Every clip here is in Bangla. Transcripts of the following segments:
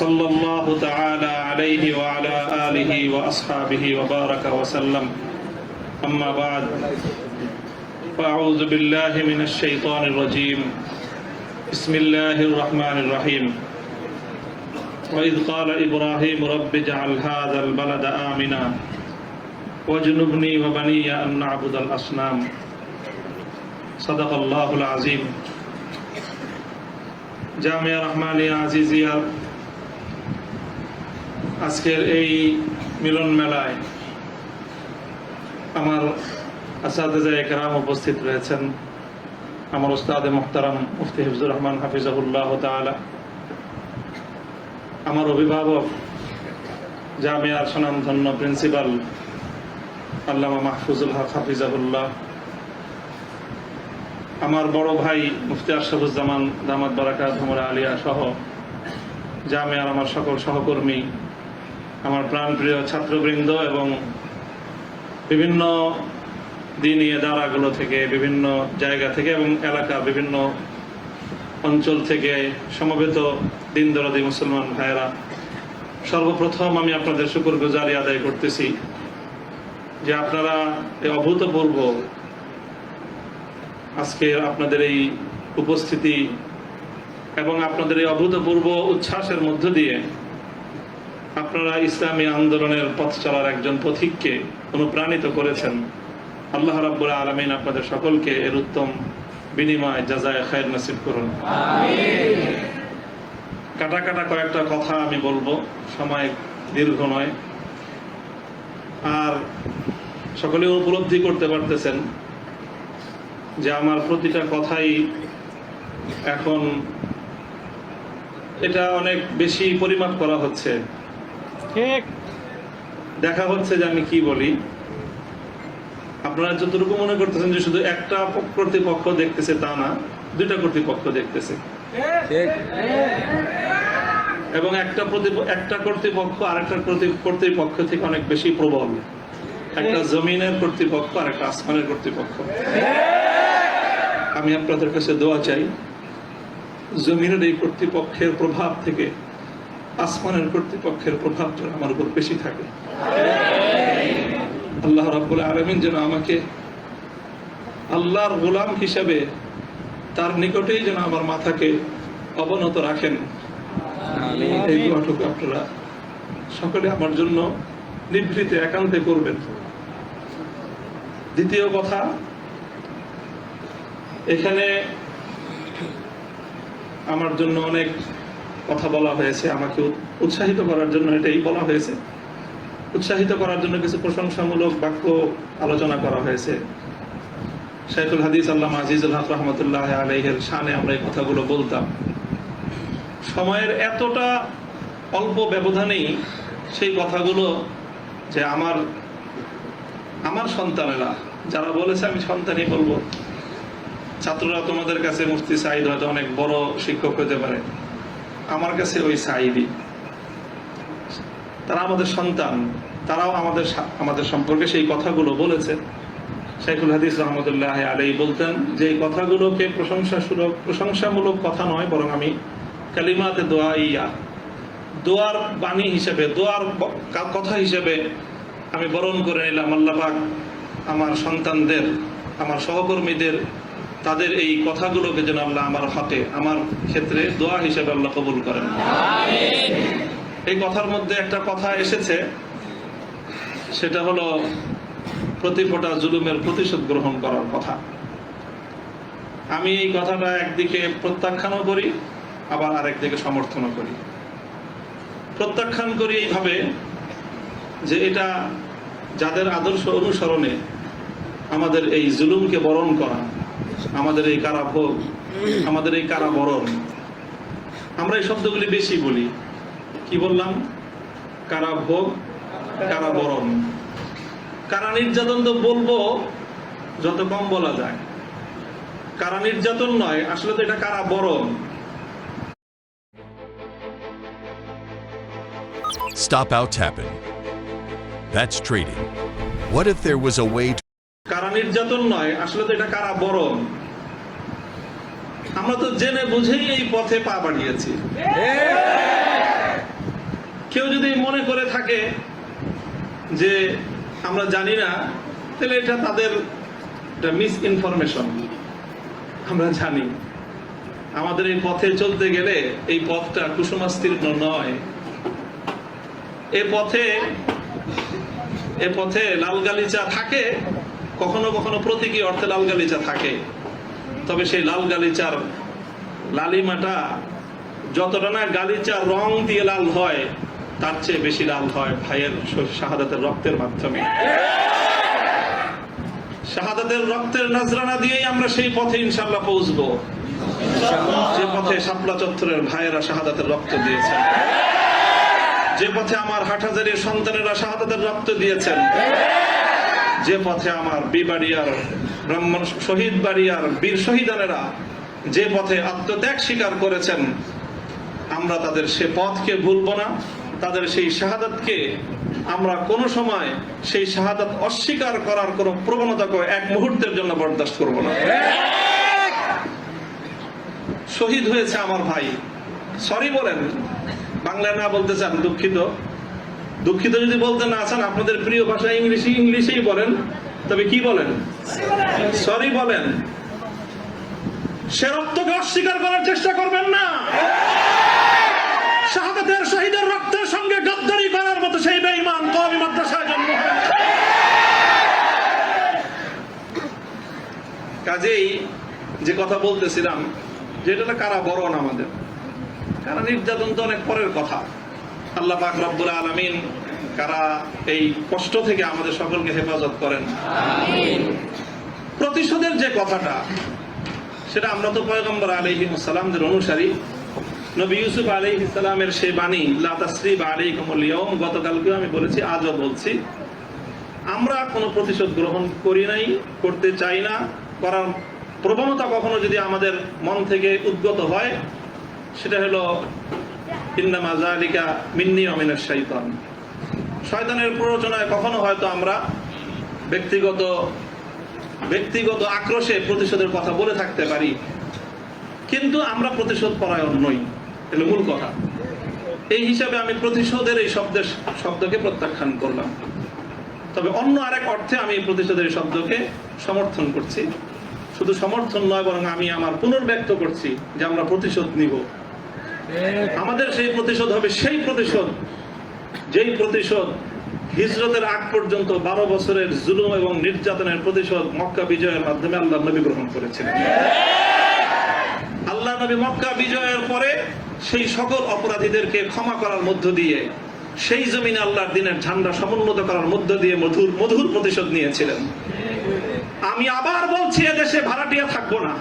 صلى الله تعالى عليه وعلى آله وأصحابه وبارك وسلم. أما بعد فأعوذ بالله من الشيطان الرجيم. بسم الله الرحمن الرحيم. وإذ قال إبراهيم رب اجعل هذا البلد آمنا. واجنبني وبني أن نعبد الأصنام. صدق الله العظيم. جامع رحمانية عزيزية আজকের এই মিলন মেলায় আমার আসাদা একরাম উপস্থিত রয়েছেন আমার ওস্তাদ মোহতারাম মুফতি হিফজুর রহমান হাফিজাহুল্লাহ তালা আমার অভিভাবক জামিয়ার সুনামধন্য প্রিন্সিপাল আল্লামা মাহফুজুল হক হাফিজাহুল্লাহ। আমার বড় ভাই মুফতি আশরাফুজ্জামান দামাত বারাকাত হুমরা আলিয়া সহ জামিয়ার আমার সকল সহকর্মী আমার প্রাণপ্রিয় ছাত্রবৃন্দ এবং বিভিন্ন দিনই দাঁড়াগুলো থেকে, বিভিন্ন জায়গা থেকে এবং এলাকা, বিভিন্ন অঞ্চল থেকে সমবেত দিন দরদি মুসলমান ভাইয়েরা, সর্বপ্রথম আমি আপনাদের শুকুর গুজারি আদায় করতেছি যে আপনারা এই অভূতপূর্ব আজকে আপনাদের এই উপস্থিতি এবং আপনাদের এই অভূতপূর্ব উচ্ছ্বাসের মধ্য দিয়ে আপনারা ইসলামী আন্দোলনের পথ চলার একজন পথিককে অনুপ্রাণিত করেছেন। আল্লাহ রাব্বুল আলমিন আপনাদের সকলকে এর উত্তম বিনিময় যাজায় খায়ের নাসিব করুন। কাটা কাটা কয়েকটা কথা আমি বলব, সময় দীর্ঘ নয়। আর সকলে উপলব্ধি করতে পারতেছেন যে আমার প্রতিটা কথাই এখন এটা অনেক বেশি পরিমাপ করা হচ্ছে। ঠিক। দেখা হচ্ছে যে আমি কি বলি। আপনারা যতটুকু মনে করতেছেন যে শুধু একটা কর্তৃপক্ষ দেখতেছে তা না দুইটা কর্তৃপক্ষ দেখতেছে। এবং একটা একটা কর্তৃপক্ষ আরেকটা কর্তৃ- কর্তৃপক্ষ থেকে অনেক বেশি প্রবল। একটা জমিনের কর্তৃপক্ষ আর একটা আসমানের কর্তৃপক্ষ। আমি আপনাদের কাছে দোয়া চাই জমিনের এই কর্তৃপক্ষের প্রভাব থেকে আসমানের কর্তৃপক্ষের প্রভাব যেন আমার উপর বেশি থাকে। আল্লাহ রাব্বুল আলমিন যেন আমাকে আল্লাহর গোলাম হিসাবে তার নিকটেই যেন আমার মাথাকে অবনত রাখেন। এই দোয়াটুকু আপনারা সকলে আমার জন্য নিভৃতে একান্তে করবেন। দ্বিতীয় কথা, এখানে আমার জন্য অনেক কথা বলা হয়েছে, আমাকে উৎসাহিত করার জন্য এটাই বলা হয়েছে। উৎসাহিত করার জন্য কিছু প্রশংসামূলক বাক্য আলোচনা করা হয়েছে। শাইখুল হাদিস আল্লাহ আজিজুল হক রহমতুল্লাহ আলহের শানে আমরা এই কথাগুলো বলতাম। সময়ের এতটা অল্প ব্যবধানেই সেই কথাগুলো যে আমার আমার সন্তানেরা, যারা বলেছে আমি সন্তানই বলব, ছাত্ররা তোমাদের কাছে মুফতি সাইদ হয়তো অনেক বড় শিক্ষক হতে পারে। আমার কাছে ওই সাইদই তারা আমাদের সন্তান। তারাও আমাদের আমাদের সম্পর্কে সেই কথাগুলো বলেছে। শাইখুল হাদিস রহমতুল্লাহ আলাই বলতেন যে এই কথাগুলোকে প্রশংসা সুলভ প্রশংসামূলক কথা নয়, বরং আমি কালিমাতে দোয়া ইয়া দোয়ার বাণী হিসেবে, দোয়ার কথা হিসেবে আমি বরণ করে নিলাম। আল্লাপাক আমার সন্তানদের, আমার সহকর্মীদের তাদের এই কথাগুলোকে যেন আল্লাহ আমার হাতে আমার ক্ষেত্রে দোয়া হিসেবে আল্লাহ কবুল করেন। এই কথার মধ্যে একটা কথা এসেছে সেটা হলো প্রতি ফোটা জুলুমের প্রতিশোধ গ্রহণ করার কথা। আমি এই কথাটা একদিকে প্রত্যাখ্যানও করি আবার আরেকদিকে সমর্থনও করি। প্রত্যাখ্যান করি এইভাবে যে এটা যাদের আদর্শ অনুসরণে আমাদের এই জুলুমকে বরণ করা আমাদের এই কারাভোগ আমাদের এই কারাবরণ আমরা এই শব্দগুলি বেশি বলি। কি বললাম? কারাভোগ কারাবরণ কারা বরণ কারা নির্যাতন তো বলব যত কম বলা যায়। কারা নির্যাতন নয় আসলে তো এটা কারাবরণ Stop out tapping. That's trading. What if there was a way to কারা নির্যাতন নয়, আসলে তো এটা কারা বরণ আমরা তো জেনে বুঝেই এই পথে পা বাড়িয়েছি। কেউ যদি মনে করে থাকে যে আমরা জানি না, তাহলে এটা তাদের মিস ইনফরমেশন আমরা জানি। আমাদের এই পথে চলতে গেলে এই পথটা কুসুমাস্তীর্ণ নয়। এ পথে এ পথে লাল গালিচা থাকে কখনো কখনো প্রতীকী অর্থে লাল গালিচা থাকে। তবে সেই লাল গালিচার লালিমাটা যতটা না গালিচার রং দিয়ে লাল হয়, তার চেয়ে বেশি লাল হয় ভাইয়ের শাহাদাতের রক্তের মাধ্যমে। শাহাদাতের রক্তের নজরানা দিয়েই আমরা সেই পথে ইনশাল্লাহ পৌঁছবো। যে পথে শাপলা চত্বরের ভাইয়েরা শাহাদাতের রক্ত দিয়েছেন। যে পথে আমার হাটহাজারির সন্তানেরা শাহাদাতের রক্ত দিয়েছেন। যে পথে আমার বিবাড়িয়ার ব্রাহ্মণ শহীদ বাড়িয়ার বীর শহীদানেরা যে পথে আত্মত্যাগ স্বীকার করেছেন, আমরা তাদের সে পথকে ভুলবো না, তাদের সেই শাহাদাতকে আমরা কোনো সময় সেই শাহাদাত অস্বীকার করার কোনো প্রবণতাকে এক মুহূর্তের জন্য বরদাস্ত করব না। শহীদ হয়েছে আমার ভাই। সরি বলেন, বাংলায় না বলতে চান, দুঃখিত। দুঃখিত যদি বলতে না চান, আপনাদের প্রিয় ভাষা ইংলিশে, ইংলিশেই বলেন। তবে কি বলেন? সরি বলেন। সে অস্বীকার করার চেষ্টা করবেন না। শাহাদাতের শহীদের রক্তের সঙ্গে গদ্দারি করার মতো সেই বেঈমান কবি মাদ্রাসায় জন্ম কাজেই যে কথা বলতেছিলাম যে এটা কারা বরণ আমাদের? কারা নির্যাতন তো অনেক পরের কথা। আল্লাহ পাক রব্বুল আলমিন কারা এই কষ্ট থেকে আমাদের সকলকে হেফাজত করেন। প্রতিশোধের যে কথাটা সেটা আমরা তো পয়গম্বর আলহি সালামদের অনুসারী। নবী ইউসুফ আলী ইসলামের সেই বাণী লাতাশ্রীব আলী কমলিয়ম গতকালকেও আমি বলেছি আজও বলছি। আমরা কোনো প্রতিশোধ গ্রহণ করি নাই করতে চাই না। করার প্রবণতা কখনো যদি আমাদের মন থেকে উদ্গত হয় সেটা হলো ইন্নামা জালিকা মিন্নি অমিনের শৈতান শয়তানের প্ররোচনায় কখনো হয়তো আমরা ব্যক্তিগত ব্যক্তিগত আক্রোশে প্রতিশোধের কথা বলে থাকতে পারি, কিন্তু আমরা প্রতিশোধ পরায়ণ নই, এটা মূল কথা। এই হিসাবে আমি প্রতিশোধের এই শব্দের শব্দকে প্রত্যাখ্যান করলাম। তবে অন্য আরেক অর্থে আমি প্রতিশোধের এই শব্দকে সমর্থন করছি। শুধু সমর্থন নয়, বরং আমি আমার পুনর্ব্যক্ত করছি যে আমরা প্রতিশোধ নিব। আমাদের সেই প্রতিশোধ হবে, সেই প্রতিশোধ, যেই প্রতিশোধ হিজরতের আগ পর্যন্ত বারো বছরের জুলুম এবং নির্যাতনের প্রতিশোধ মক্কা বিজয়ের মাধ্যমে আল্লাহ নবী গ্রহণ করেছিলেন। আল্লাহ নবী মক্কা বিজয়ের পরে সেই সকল অপরাধীদেরকে ক্ষমা করার মধ্য দিয়ে, সেই জমিনে আল্লাহর দিনের ঝান্ডা সমুন্নত করার মধ্য দিয়ে মধুর মধুর প্রতিশোধ নিয়েছিলেন। আমি আবার বলছি, এদেশে ভাড়াটিয়া থাকব না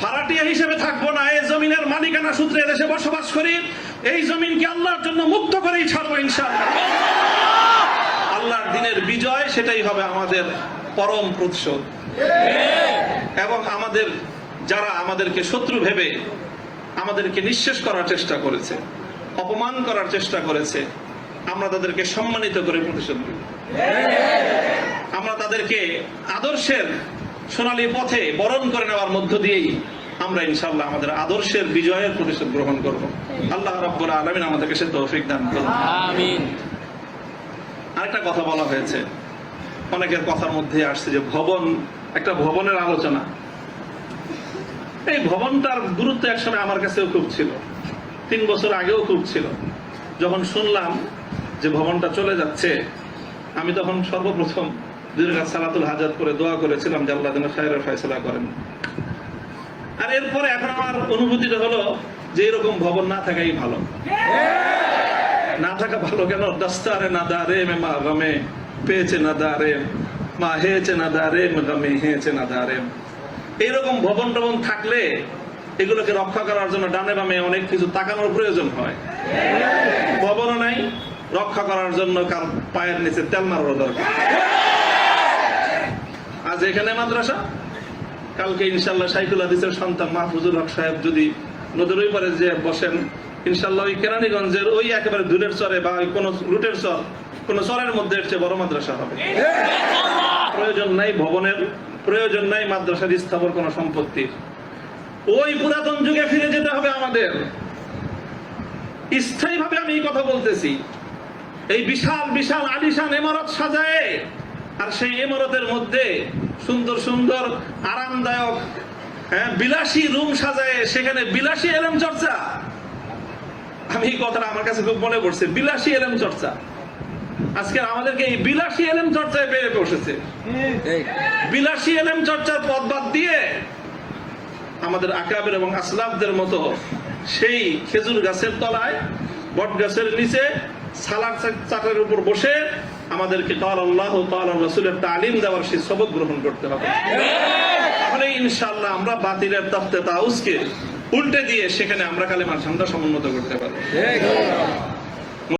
ভাড়াটিয়া হিসেবে থাকব না এই জমিনের মালিকানা সূত্রে এদেশে বসবাস করি, এই জমিনকে আল্লাহর জন্য মুক্ত করেই ছাড়বো ইনশাআল্লাহ। আল্লাহর দিনের বিজয়, সেটাই হবে আমাদের পরম প্রতিশোধ। এবং আমাদের, যারা আমাদেরকে শত্রু ভেবে আমাদেরকে নিঃশেষ করার চেষ্টা করেছে, অপমান করার চেষ্টা করেছে, আমরা তাদেরকে সম্মানিত করে প্রতিশোধ দেব আমরা তাদেরকে আদর্শের সোনালী পথে বরণ করে নেওয়ার মধ্য দিয়েই আমরা ইনশাল্লাহ আমাদের আদর্শের বিজয়ের প্রতিশোধ গ্রহণ করব। আল্লাহ রাব্বুল আলামিন আমাদেরকে সে তৌফিক দান করুন। আরেকটা কথা বলা হয়েছে। অনেকের কথার মধ্যে আসছে যে ভবন একটা ভবনের আলোচনা। এই ভবনটার গুরুত্ব একসময় আমার কাছেও খুব ছিল। তিন বছর আগেও খুব ছিল। যখন শুনলাম যে ভবনটা চলে যাচ্ছে আমি তখন সর্বপ্রথম কাজ সালাতুল হাজাত করে দোয়া করেছিলাম যে আল্লাহ যেন খায়রের ফয়সলা করেন। আর এরপরে এখন আমার অনুভূতিটা হলো যে এরকম ভবন না থাকাই ভালো। না থাকা ভালো কেন? দস্তারে না দারে মে মা গমে পেয়েছে না দারে মা। হেয়েছে না দারে মে গমে হেয়েছে না দারে এইরকম ভবন টবন থাকলে এগুলোকে রক্ষা করার জন্য ডানে বামে অনেক কিছু তাকানোর প্রয়োজন হয়। ভবনও নাই রক্ষা করার জন্য কার পায়ের নিচে তেল মারার দরকার। আজ এখানে মাদ্রাসা? কালকে ইনশাল্লাহ সাইকুল হাদিসের সন্তান মাহফুজুল হক সাহেব যদি নদীর ওই পারে যে বসেন ইনশাল্লাহ ওই কেরানীগঞ্জের ওই একেবারে দূরের চরে বা ওই কোনো রুটের চর, কোনো চরের মধ্যে এর বড় মাদ্রাসা হবে। প্রয়োজন নাই ভবনের, প্রয়োজন নাই মাদ্রাসার স্থাপন কোনো সম্পত্তির। ওই পুরাতন যুগে ফিরে যেতে হবে আমাদের। স্থায়ীভাবে আমি এই কথা বলতেছি। এই বিশাল বিশাল আলিশান ইমারত সাজায় আর সেই ইমারতের মধ্যে সুন্দর সুন্দর আরামদায়ক হ্যাঁ বিলাসী রুম সাজায় সেখানে বিলাসী এলম চর্চা। আমি এই কথাটা আমার কাছে খুব মনে পড়ছে বিলাসী এলম চর্চা। আজকে আমাদেরকে এই বিলাসী এলম চর্চায় বেড়ে বসেছে। বিলাসী এলম চর্চার পথ বাদ দিয়ে আমাদের আকাবের এবং আসলাফদের মতো সেই খেজুর গাছের তলায় বট গাছের নিচে সালাদ চাটের উপর বসে আমাদেরকে কাল আল্লাহ কাল রসুলের তালিম দেওয়ার সেই সবক গ্রহণ করতে হবে। তাহলে ইনশাল্লাহ আমরা বাতিলের তপ্তে তাউসকে উল্টে দিয়ে সেখানে আমরা কালেমার ঝান্ডা সমুন্নত করতে পারব।